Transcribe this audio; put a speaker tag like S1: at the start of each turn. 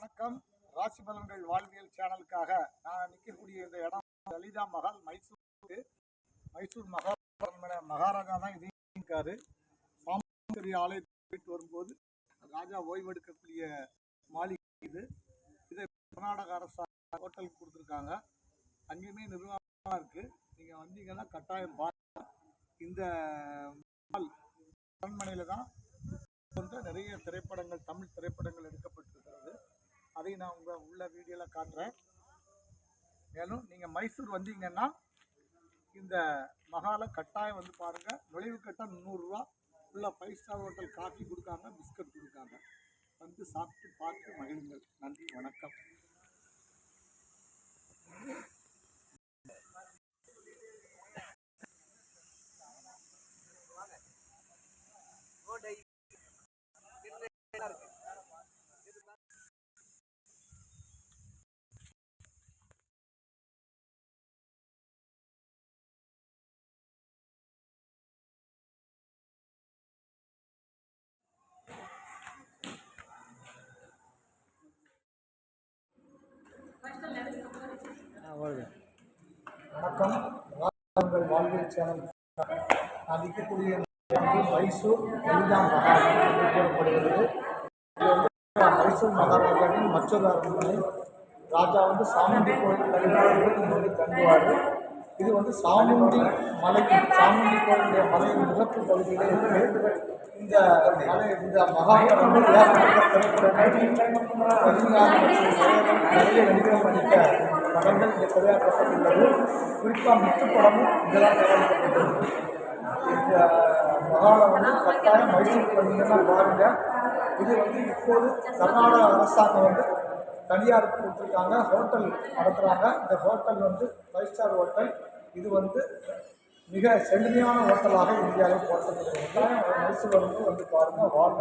S1: வணக்கம். ராசி பலன்கள் வாழ்வியல் சேனலுக்காக நான் நிற்கக்கூடிய இந்த இடம் லலிதா மகால் மைசூர். மைசூர் மகா மகாராஜா தான் இதையும் இருக்காரு சாமி ஆலயத்துக்கு போயிட்டு வரும்போது ராஜா ஓய்வெடுக்கக்கூடிய மாளிகை இது. இதை கர்நாடக அரசு ஹோட்டலுக்கு கொடுத்துருக்காங்க. அங்கேயுமே நிர்வாகமாக இருக்கு. நீங்கள் வந்தீங்கன்னா கட்டாயம் பார்த்து இந்த அரண்மனையில் தான் வந்து நிறைய திரைப்படங்கள் தமிழ் திரைப்படங்கள் எடுக்கப்பட்டு அதை நான் உங்கள் உள்ள வீடியோவில் காட்டுறேன். மேலும் நீங்கள் மைசூர் வந்தீங்கன்னா இந்த மகாலை கட்டாயம் வந்து பாருங்கள் நுழைவு கட்டம் நூறுரூவா உள்ள ஃபைவ் ஸ்டார் ஹோட்டல் காஃபி கொடுக்காங்க பிஸ்கட் கொடுக்காங்க வந்து சாப்பிட்டு பார்த்து மகிழுங்கள். நன்றி வணக்கம். வணக்கம். உங்கள் வாழ்வியல் சேனல். நான் இருக்கக்கூடிய மைசூர் லலிதா மகால் என்று கூறப்படுகிறது. மைசூர் மகாராஜாவின் மற்றொரு அரண்மனை. ராஜா வந்து சாமுண்டி கோயில் கல்வியாளர்கள் இங்கே வந்து தங்குவார். இது வந்து சாமுண்டி மலை சாமுண்டி கோயிலுடைய மலையின் முகப்பு பகுதியிலே இருக்கு இந்த மலை இந்த மகாபுரம் நிறைய நடிகர்கள் நடித்த படங்கள் இங்கே திரையாக்கப்பட்டுள்ளது குறிப்பாக முத்து படமும் இதெல்லாம் தயாரிக்கப்பட்டது இந்த மகாலை வந்து கட்டாயம் மைசூர் வந்தீங்கன்னா பாருங்க இது வந்து இப்போது கர்நாடக அரசாங்கம் வந்து தனியாருக்கு கொடுத்துருக்காங்க. ஹோட்டல் நடத்துகிறாங்க இந்த ஹோட்டல் வந்து ஃபைவ் ஸ்டார் ஹோட்டல் இது வந்து மிக செழுமையான ஹோட்டலாக இந்தியாவில் போட்டப்படுகிறது கட்டாயம் மைசூர் வந்து வந்து பாருங்கள் வாழ்க